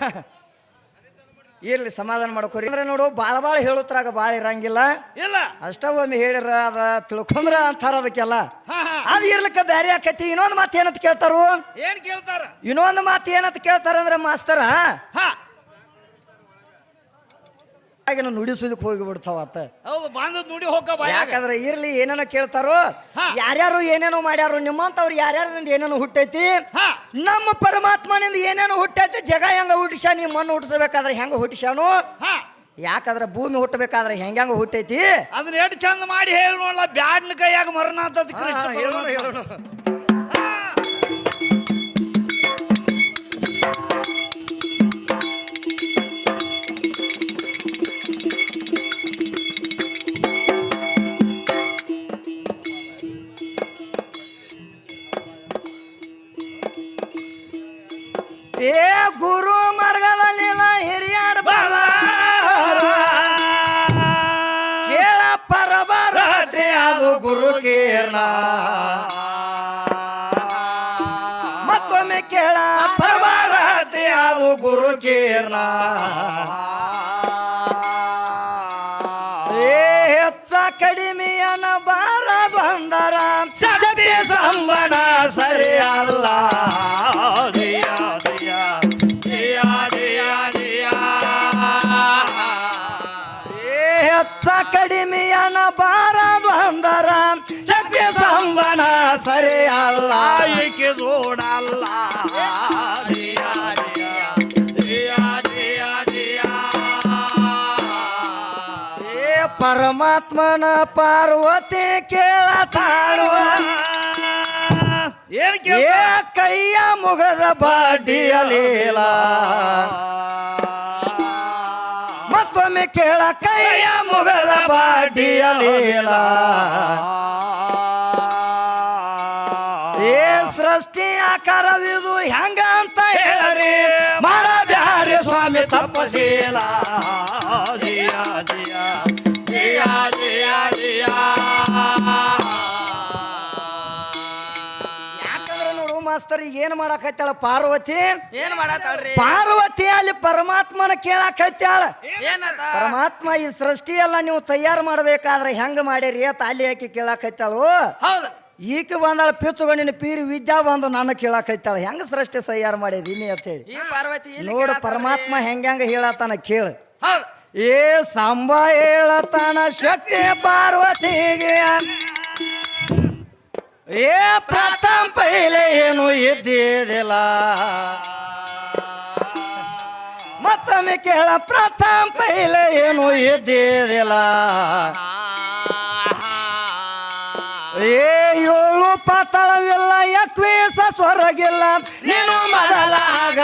ಇರ್ಲಿ ಸಮಾಧಾನ ಮಾಡ್ಕೋರಿ ಅಂದ್ರೆ ನೋಡು ಭಾಳ ಭಾಳ ಹೇಳುತ್ರಾಗ ಭಾಳ ಇರಂಗಿಲ್ಲ. ಇಲ್ಲ. ಅಷ್ಟೇ ಒಮ್ಮೆ ಹೇಳಿರ ಅದ ತಿಳ್ಕೊಂಡ್ರ ಅಂತಾರ ಅದಕ್ಕೆಲ್ಲ. ಅದ್ ಇರ್ಲಿಕ್ಕೆ ಬೇರೆ ಆಕೈತಿ. ಇನ್ನೊಂದು ಮಾತು ಏನಂತ ಕೇಳ್ತಾರು? ಏನ್ ಕೇಳ್ತಾರ? ಇನ್ನೊಂದು ಮಾತು ಏನಂತ ಕೇಳ್ತಾರ ಅಂದ್ರೆ ಮಾಸ್ತರ ಆಗಿನ ನುಡಿಸೋದಕ್ಕೆ ಹೋಗಿ ಬಿಡ್ತಾವತ್ತ ಹೌದು ಬಂದ ನುಡಿ ಹೋಗ ಯಾಕಂದ್ರೆ ಇರ್ಲಿ ಏನೇನೋ ಕೇಳ್ತಾರೋ. ಯಾರ್ಯಾರು ಏನೇನೋ ಮಾಡ್ಯಾರು ನಿಮ್ಮಂತವ್ರು ಯಾರ್ಯಾರಿಂದ ಏನೇನೋ ಹುಟ್ಟೈತಿ ನಮ್ಮ ಪರಮಾತ್ಮನಿಂದ ಏನೇನೋ ಹುಟ್ಟೈತಿ ಜಗ ಹೆಂಗ ಹುಟ್ಟಿಸ ನೀ ಮಣ್ಣು ಹುಟ್ಟಿಸ್ಬೇಕಾದ್ರೆ ಹೆಂಗ ಹುಟ್ಟಿಸಾನು ಯಾಕಂದ್ರೆ ಭೂಮಿ ಹುಟ್ಟಬೇಕಾದ್ರೆ ಹೆಂಗ ಹೆಂಗ ಹುಟ್ಟೈತಿ. ಅದನ್ನ ಎಷ್ಟು ಚಂದ ಮಾಡಿ ಹೇಳಿ ನೋಡ್ಲ ಬ್ಯಾಡ್ನ ಕೈಯಾಗ ಮರಣ ಅಂತ ಗುರು ಕೀರ್ಣ ಮತ್ತೊಮ್ಮೆ ಕೇಳ ಪರಬರಾತ್ರಿ ಅದು ಗುರು ಕೀರ್ಣ ಹೆಚ್ಚ ಕಡಿಮೆಯನ ಬಾರ ಬಂದರ ಶಕ್ತಿ ಸಂಬಣ ಸರಿ ಪರಮಾತ್ಮನ ಪಾರ್ವತಿ ಕೇಳತಾಳುವ ಏ ಕೈಯ ಮುಗದ ಬಾಡಿಯಲೀಲ ಮತ್ತೊಮ್ಮೆ ಕೇಳ ಕೈಯ ಮುಗದ ಬಾಡಿಯಲೀಲ ಏ ಸೃಷ್ಟಿ ಆಕಾರವಿದು ಹೆಂಗ ಅಂತ ಹೇಳರಿ. ಮಾಡಬ್ಯಾರಿ ಸ್ವಾಮಿ ತಪ್ಪಸೀಲ ಜಿಯ ದಿಯ. ಯಾಕಂದ್ರೆ ನೋಡು ಮಾಸ್ತರ್ ಏನ್ ಮಾಡಾಕತ್ತಾಳ ಪಾರ್ವತಿ? ಏನ್ ಮಾಡತ್ತಾಳ್ರಿ ಪಾರ್ವತಿ ಅಲ್ಲಿ ಪರಮಾತ್ಮನ ಕೇಳಾಕತ್ತಾಳ ಏನದ? ಪರಮಾತ್ಮ ಈ ಸೃಷ್ಟಿ ಎಲ್ಲ ನೀವು ತಯಾರು ಮಾಡ್ಬೇಕಾದ್ರೆ ಹೆಂಗ್ ಮಾಡಿರಿ ತಾಲಿ ಹಾಕಿ ಕೇಳಾಕತ್ತಾಳು ಹೌದು. ಈಕ ಬಂದಾಳ ಪಿಚ್ಚುಗಣ್ಣಿನ ಪೀರಿ ವಿದ್ಯಾ ಬಂದು ನನ್ನ ಕೇಳಾಕೈತಾಳ. ಹೆಂಗ ಸೃಷ್ಟಿ ತಯಾರು ಮಾಡಿದೀನಿ ಅಂತ ಹೇಳಿ. ಈ ಪಾರ್ವತಿ ಇಲ್ಲಿ ನೋಡು. ಪರಮಾತ್ಮ ಹೆಂಗ ಹೇಳತ್ತಾನ ಕೇಳು. ಹೌದ್. ಏ ಸಂಬ ಹೇಳತನ ಶಕ್ತಿ ಪಾರ್ವತಿಗೆ. ಏ ಪ್ರಥಮ ಪೈಲೆ ಏನು ಇದ್ದಿದಿಲ್ಲ ಮತ್ತೊಮ್ಮೆ ಕೇಳ ಪ್ರಥಮ ಪೈಲೆ ಏನು ಇದ್ದಿದಿಲ್ಲ ಏ ಏಳು ಪಾತಾಳವಿಲ್ಲ ಎಕ್ವೀಸ ಸ್ವರಗಿಲ್ಲ, ನೀನು ಮೊದಲ ಆಗ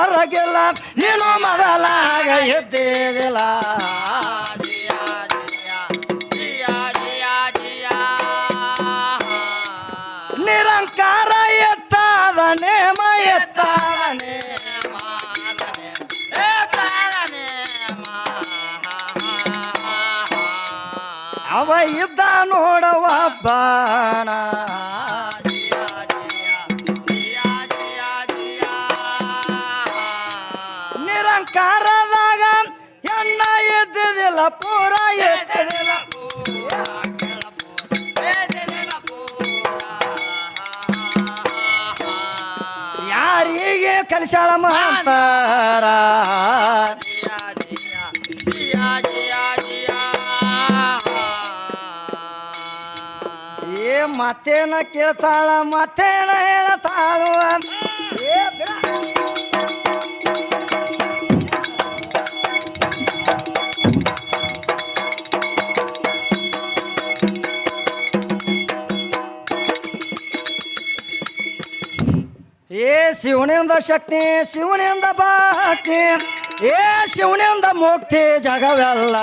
ಸ್ವರ್ಗಿಲ್ಲ ನೀನು ಮೊದಲಾಗ ಇದ್ದಿದಿಲ್ಲ ನಿರಂಕಾರ ಎತ್ತಾದ ನೇಮ ಅವ ಇದ್ದ ನೋಡವ ಬಾಣ. ಕಲಿಸಾಳ ಮಾಡ್ತಾರ ಏ ಮತ್ತೇನ ಕೇಳ್ತಾಳ ಮತ್ತೇನ ಹೇಳ್ತಾಳು ಏ ಶಿವನಿಂದ ಶಕ್ತಿ ಶಿವನಿಂದ ಭಕ್ತಿ ಏ ಶಿವನಿಂದ ಮುಕ್ತಿ ಜಗವೆಲ್ಲ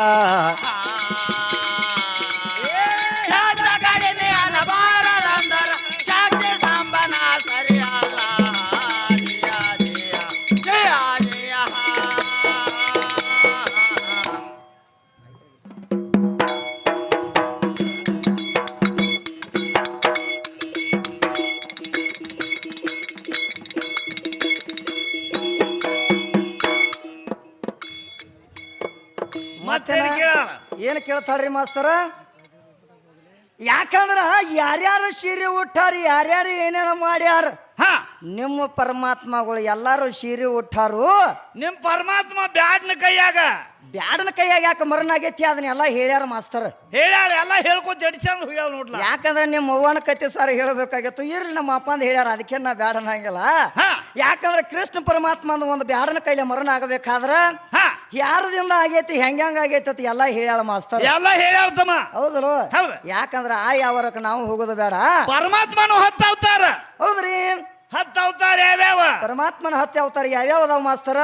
ಕೇಳ್ತಾಳ್ರಿ ಮಾಸ್ತರ? ಯಾಕಂದ್ರ ಯಾರ್ಯಾರು ಸೀರೆ ಉಟ್ಟಾರ ಯಾರ್ಯಾರು ಏನೇನ ಮಾಡ್ಯಾರ ಹಾ. ನಿಮ್ಮ ಪರಮಾತ್ಮಗಳು ಎಲ್ಲಾರು ಸೀರೆ ಉಟ್ಟಾರು ನಿಮ್ ಪರಮಾತ್ಮ ಬ್ಯಾಡ್ನ ಕೈಯಾಗ. ಬ್ಯಾಡನ ಕೈಯಾಗ ಯಾಕೆ ಮರಣ ಆಗೈತಿ? ಅದನ್ನೆಲ್ಲ ಹೇಳ್ಯಾರ ಮಾಸ್ತರ್. ಹೇಳ್ಯಾರ ಎಲ್ಲ ಹೇಳ್ಕೊತ ಎಡ್ಸಂದ್ ಹೋಗ್ಯಾವ ನೋಡ್ಲ. ಯಾಕಂದ್ರೆ ನಿಮ್ಮ ಅವ್ವನ ಕತೆ ಸರ್ ಹೇಳಬೇಕಾಗಿತ್ತು. ಇರ್ಲಿ ನಮ್ಮ ಅಪ್ಪ ಅಂದ್ ಹೇಳ್ಯಾರ ಅದಕ್ಕೆ ನಾ ಬ್ಯಾಡನ್ ಹಂಗಿಲ್ಲ. ಯಾಕಂದ್ರೆ ಕೃಷ್ಣ ಪರಮಾತ್ಮ ಅಂದ ಒಂದು ಬ್ಯಾಡನ ಕೈಲಿ ಮರಣ ಆಗಬೇಕಾದ್ರ ಹಾ. ಯಾರದಿಂದ ಆಗೈತಿ ಹೆಂಗ ಆಗೈತಿ ಅಂತ ಎಲ್ಲ ಹೇಳ್ಯಾಳ ಮಾಸ್ತರ್. ಎಲ್ಲ ಹೇಳ್ಯಾವ ತಮ್ಮ. ಹೌದಲ್ವ ಹೌದು. ಯಾಕಂದ್ರ ಆ ಯಾವರಕ್ಕೆ ನಾವು ಹೋಗೋದು ಬೇಡ. ಪರಮಾತ್ಮನು ಹತ್ತು ಅವತಾರ. ಹೌದ್ರಿ? ಹತ್ತು ಅವತಾರ ಯಾವ್ಯಾವ? ಪರಮಾತ್ಮನ ಹತ್ಯೆ ಅವತಾರ ಯಾವ್ಯಾವ ಅದಾವ ಮಾಸ್ತರ?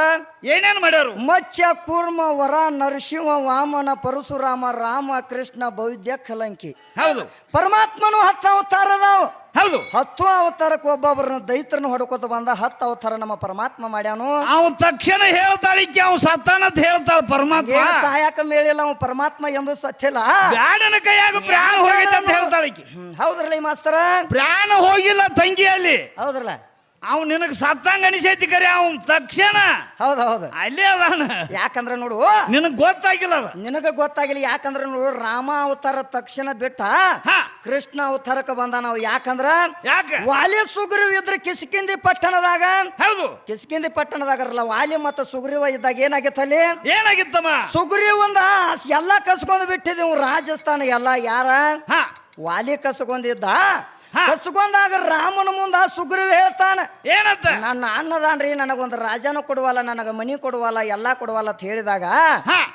ಏನೇನ್ ಮಾಡ್ಯಾರು? ಮಚ್ಚ ಕೂರ್ಮ ವರ ನರಸಿಂಹ ವಾಮನ ಪರಶುರಾಮ ರಾಮ ಕೃಷ್ಣ ಬೌದ್ಧ ಕಲಂಕಿ ಹೌದು. ಪರಮಾತ್ಮನು ಹತ್ತು ಅವತಾರ ಅದಾವ. ಹೌದು. ಹತ್ತು ಅವತಾರಕ್ಕೆ ಒಬ್ಬೊಬ್ಬರನ್ನ ದೈತ್ರನ ಹೊಡ್ಕೋತ ಬಂದ ಹತ್ತು ಅವತಾರ ನಮ್ಮ ಪರಮಾತ್ಮ ಮಾಡ್ಯಾನು. ಅವ ತಕ್ಷಣ ಹೇಳ್ತಾಳಿಕ್ಕೆ ಅವ್ ಸತ್ತಾನಂತ ಹೇಳ್ತಾಳ ಪರಮಾತ್ಮ. ಏನು ಸಹಾಯಕ ಮೇಳಿಲ್ಲ ಅವ ಪರಮಾತ್ಮ ಎಂದು ಸತ್ಯಲ್ಲ. ಬ್ಯಾಡನ ಕೈಯಾಗ ಪ್ರಾಣ ಹೋಗೈತೆ ಅಂತ ಹೇಳ್ತಾಳಿಕೆ ಹ್ಮ್, ಹೌದ್ರಲ್ಲ ಈ ಮಾಸ್ತರ? ಪ್ರಾಣ ಹೋಗಿಲ್ಲ ತಂಗಿಯಲ್ಲಿ. ಹೌದ್ರಲ್ಲ? ಅವ್ ನಿನಗ್ ಸತ್ತಂಗ ಅನಿಸೈತಿ ಕರೆ ಅವ್ನ್ ತಕ್ಷಣ. ಹೌದ್ ಹೌದು. ಅಲ್ಲೇ ಅದಾನ ಯಾಕಂದ್ರ ನೋಡು ನಿನಗ್ ಗೊತ್ತಾಗಿಲ್ಲ ಅದ. ನಿನಗ ಗೊತ್ತಾಗಿಲ್ಲ ಯಾಕಂದ್ರ ನೋಡು ರಾಮ ಅವತಾರ ತಕ್ಷಣ ಬಿಟ್ಟ ಹಾ. ಕೃಷ್ಣ ಅವತಾರಕ್ಕೆ ಬಂದ ನಾವು ಯಾಕಂದ್ರ? ಯಾಕ? ವಾಲಿ ಸುಗ್ರೀವ್ ಇದ್ರ ಕಿಸ್ಕಿಂದಿ ಪಟ್ಟಣದಾಗ. ಹೌದು. ಕಿಸ್ಕಿಂದಿ ಪಟ್ಟಣದಾಗರಲ್ಲ ವಾಲಿ ಮತ್ತು ಸುಗ್ರೀವ ಇದ್ದಾಗ ಏನಾಗಿತ್ತಲ್ಲಿ? ಏನಾಗಿತ್ತಮ್ಮ? ಸುಗ್ರೀವ್ ಒಂದ ಎಲ್ಲ ಕಸ್ಕೊಂಡು ಬಿಟ್ಟಿದ್ದೀವಿ ರಾಜಸ್ಥಾನ ಎಲ್ಲ ಯಾರ? ಹಾ. ವಾಲಿ ಕಸ್ಕೊಂಡಿದ್ದ. ಕಸ್ಕೊಂಡಾಗ ರಾಮನ ಮುಂದ ಸುಗ್ರೀವ್ ಹೇಳ್ತಾನ. ಏನಂತ? ನನ್ನ ಅನ್ನದಾನ್ರಿ ನನಗೊಂದು ರಾಜನ ಕೊಡುವಲ್ಲ ನನಗ ಮನಿ ಕೊಡುವಲ್ಲ ಎಲ್ಲಾ ಕೊಡುವಲ್ಲ ಅಂತ ಹೇಳಿದಾಗ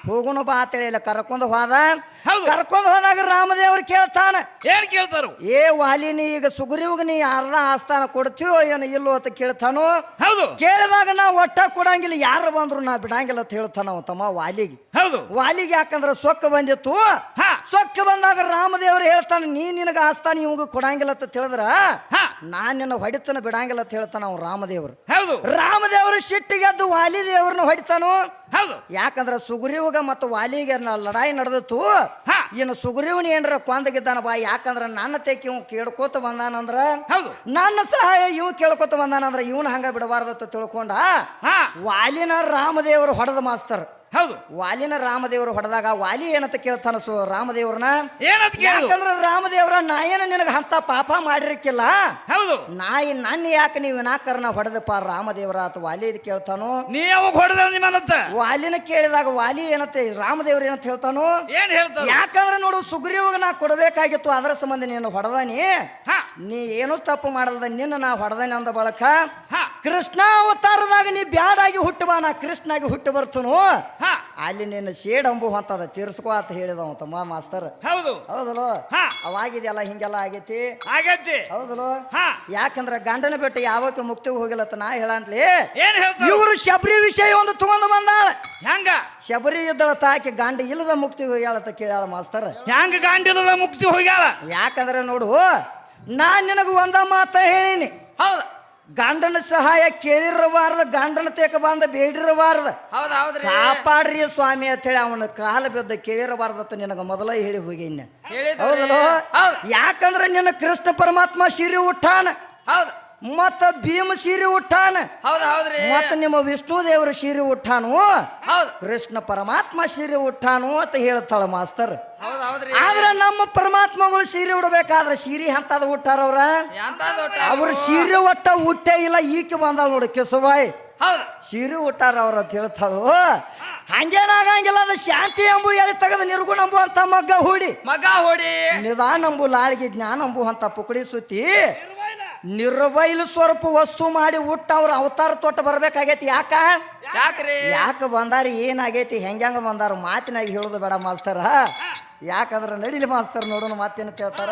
ಹಾ. ಹೋಗುನು ಬಾ ಅಂತ ಹೇಳಿ ಕರ್ಕೊಂಡು ಹೋದ ಹೌದು. ಕರ್ಕೊಂಡು ಹೋದಾಗ ರಾಮದೇವ್ರು ಕೇಳ್ತಾನ ಏನ್ ಕೇಳ್ತಾರು ಏ ವಾಲಿ ನೀ ಈಗ ಸುಗ್ರೀವ್ಗ ನೀ ಅರ್ಧ ಆಸ್ಥಾನ ಕೊಡ್ತೀವೋ ಏನು ಇಲ್ಲೋ ಅಂತ ಕೇಳ್ತಾನೋ ಹೌದು ಕೇಳಿದಾಗ ನಾ ಒಟ್ಟ ಕೊಡಂಗಿಲ್ಲ ಯಾರು ಬಂದ್ರು ನಾ ಬಿಡಂಗಿಲ್ಲ ಅಂತ ಹೇಳ್ತಾನ ಅವ ತಮ್ಮ ವಾಲಿಗೆ ಹೌದು ವಾಲಿಗೆ ಯಾಕಂದ್ರೆ ಸೊಕ್ಕ ಬಂದಿತ್ತು ಹಾ. ಸೊಕ್ಕ ಬಂದಾಗ ರಾಮದೇವ್ರು ಹೇಳ್ತಾನೆ ನೀ ನಿನಗೆ ಆಸ್ಥಾನ ಇವಂಗ ಕೊಡಂಗಿಲ್ಲ ಅಂತ ತಿಳಿದ್ರ ಹಾ. ನಾನ್ ನಿನ್ನ ಹೊಡಿತನ ಬಿಡಂಗಿಲ್ಲ ಅಂತ ಹೇಳ್ತಾನ ಅವ್ನು ರಾಮದೇವ್ರು. ಹೌದು. ರಾಮದೇವರು ಸಿಟ್ಟಿಗೆದ್ದು ವಾಲಿ ದೇವ್ರನ್ನ ಹೊಡಿತಾನು? ಹೌದು. ಯಾಕಂದ್ರೆ ಸುಗ್ರೀವಗ ಮತ್ತು ವಾಲಿಗೆ ನ- ಲಡಾಯಿ ನಡೆದಿತ್ತು. ಹಾ. ಇನ್ನು ಸುಗ್ರೀವನ ಏನ್ರ ಕೊಂದಗಿದ್ದಾನ ಬಾ ಯಾಕಂದ್ರೆ ನನ್ನ ತೆಕ್ಕಿ ಇವ್ ಕೇಳ್ಕೋತ ಬಂದಾನಂದ್ರ? ಹೌದು. ನನ್ನ ಸಹಾಯ ಇವ್ ಕೇಳ್ಕೊತ ಬಂದಾನಂದ್ರ ಇವನ್ ಹಂಗ ಬಿಡಬಾರ್ದತ್ತ ತಿಳ್ಕೊಂಡ ಹಾ. ವಾಲಿನ ರಾಮದೇವರು ಹೊಡೆದ ಮಾಸ್ತರ್. ಹೌದು. ವಾಲಿನ ರಾಮದೇವರು ಹೊಡೆದಾಗ ವಾಲಿ ಏನಂತ ಕೇಳ್ತಾನ ಸು ರಾಮದೇವ್ರನ್ನ? ಏನಂತ ಕೇಳು. ಯಾಕಂದ್ರ ರಾಮದೇವ್ರ ನಾ ನಿನಗೆ ಅಂತ ಪಾಪ ಮಾಡಿರಕ್ಕಿಲ್ಲ ಹೌದು. ನಾಯಿ ನನ್ನ ಯಾಕೆ ನೀವು ವಿನಾಕರಣ ಹೊಡೆದಪ್ಪ ರಾಮದೇವ್ರ ಅಥವಾ ವಾಲಿ ಇದು ಕೇಳ್ತಾನು? ನೀ ಯಾವಾಗ ಹೊಡೆದ ನಿಮ್ಮನತ್ತ ವಾಲಿನ ಕೇಳಿದಾಗ ವಾಲಿ ಏನಂತ ರಾಮದೇವ್ರ ಏನಂತ ಹೇಳ್ತಾನು? ಏನ್ ಹೇಳ್ತಾರ ಯಾಕಂದ್ರೆ ನೋಡು ಸುಗ್ರೀವಾಗ ನಾ ಕೊಡಬೇಕಾಗಿತ್ತು ಅದರ ಸಂಬಂಧ ನೀನು ಹೊಡೆದಾನಿ. ನೀ ಏನೂ ತಪ್ಪು ಮಾಡಲ್ದ ನಿನ್ನ ನಾ ಹೊಡೆದಾನಿ ಅಂದ ಬಳಕ. ಕೃಷ್ಣ ಅವತಾರದಾಗ ನೀ ಬ್ಯಾಡಾಗಿ ಹುಟ್ಟುವ ನಾ ಕೃಷ್ಣಾಗಿ ಹುಟ್ಟು ಬರ್ತನು? ಹಾ. ಅಲ್ಲಿ ನಿನ್ನ ಶೇಡ್ ಅಂಬು ಅಂತದ ತೀರ್ಸ್ಕೋ ಅಂತ ಹೇಳಿದವ ತಮ್ಮ ಮಾಸ್ತರ್. ಹೌದು. ಹೌದಲ್ಲ ಅವಾಗಿದೆಯಲ್ಲ ಅವಾಗಿದೆಲ್ಲ ಹಿಂಗೆಲ್ಲ ಆಗೈತಿ? ಆಗೈತಿ. ಹೌದಲ್ಲ ಹಾ. ಯಾಕಂದ್ರ ಗಂಡನ ಬೆಟ್ಟ ಯಾವಕ್ಕೆ ಮುಕ್ತಿ ಹೋಗಿಲ್ಲತ ನಾ ಹೇಳಂತ್ಲಿ? ಇವರು ಶಬರಿ ವಿಷಯ ಒಂದು ತಗೊಂಡು ಬಂದಾಳ. ಹೆಂಗ? ಶಬರಿ ಇದ್ದಳ ತಾಕಿ ಗಂಡ ಇಲ್ಲದ ಮುಕ್ತಿ ಹೋಗ್ಯಾಳ ಅಂತ ಕೇಳ್ಯಾಳ ಮಾಸ್ತರ್. ಹೆಂಗ ಇಲ್ಲದ ಮುಕ್ತಿ ಹೋಗ್ಯಾಳ? ಯಾಕಂದ್ರೆ ನೋಡು ನಾ ನಿನಗ ಒಂದ ಮಾತ ಹೇಳಿನಿ. ಹೌದ. ಗಂಡನ ಸಹಾಯ ಕೇಳಿರಬಾರದ ಗಂಡನ ತೇಕ ಬಂದ ಬೇಡಿರಬಾರ್ದ ಹೌದು ಹೌದ್ರಿ. ಕಾಪಾಡ್ರಿ ಸ್ವಾಮಿ ಅಂತ ಹೇಳಿ ಅವನ ಕಾಲ ಬಿದ್ದ ಕೇಳಿರಬಾರದ ನಿನಗ ಮೊದಲ ಹೇಳಿ ಹೋಗಿನ್ನ ಹೌದಲ್ಲ ಹೌದ್. ಯಾಕಂದ್ರೆ ನಿನ್ನ ಕೃಷ್ಣ ಪರಮಾತ್ಮ ಶಿರಿ ಉಟ್ಟಾನ. ಹೌದು. ಮತ್ತ ಭೀಮ ಶಿರಿ ಉಟ್ಟಾನ. ಹೌದ ಹೌದ್ರಿ. ಮತ್ತ ನಿಮ್ಮ ವಿಷ್ಣು ದೇವರ ಶಿರಿ ಉಟ್ಟಾನು. ಹೌದು. ಕೃಷ್ಣ ಪರಮಾತ್ಮ ಶಿರಿ ಉಟ್ಟಾನು ಅಂತ ಹೇಳ್ತಾಳ ಮಾಸ್ತರ್. ಆದ್ರೆ ನಮ್ಮ ಪರಮಾತ್ಮಗಳು ಸೀರೆ ಉಡ್ಬೇಕಾದ್ರೆ ಸೀರೆ ಅಂತದ ಹುಟ್ಟಾರ ಅವ್ರ? ಅವ್ರ ಸೀರೆ ಒಟ್ಟ ಹುಟ್ಟೇ ಇಲ್ಲ ಈಕೆ ಬಂದ ನೋಡಿ ಕೆಸುಬಾಯಿ. ಸೀರೆ ಹುಟ್ಟಾರ ಅವ್ರ ಅಂತ ಹೇಳ್ತಾಳು. ಹಂಗೇನಾಗಂಗಿಲ್ಲ ಅದು ಶಾಂತಿ ಅಂಬು ಎಲ್ಲಿ ತೆಗೆದು ನಿರ್ಗುಣ ಅಂಬು ಅಂತ ಮಗ್ಗ ಹೂಡಿ. ಮಗ ಹೊಡಿ. ನಿಧಾನ ಅಂಬು ಲಾಳಿಗೆ ಜ್ಞಾನ ಅಂಬು ಅಂತ ಪುಕಡಿ ಸುತ್ತಿ ನಿರ್ಬೈಲು. ಸ್ವರೂಪ ವಸ್ತು ಮಾಡಿ ಹುಟ್ಟ ಅವ್ರ ಅವತಾರ ತೊಟ್ಟು ಬರ್ಬೇಕಾಗೈತಿ. ಯಾಕ? ಯಾಕ್ರಿ? ಯಾಕೆ ಬಂದಾರ ಏನಾಗೈತಿ ಹೆಂಗ್ಯಾಂಗ ಬಂದಾರ ಮಾತಿನಾಗ ಹೇಳೋದು ಬೇಡ ಮಾಸ್ತರ. ಯಾಕಂದ್ರೆ ನಡಿಲಿ ಮಾಸ್ತರ್ ನೋಡೋಣ ಮಾತೇನು ಕೇಳ್ತಾರ.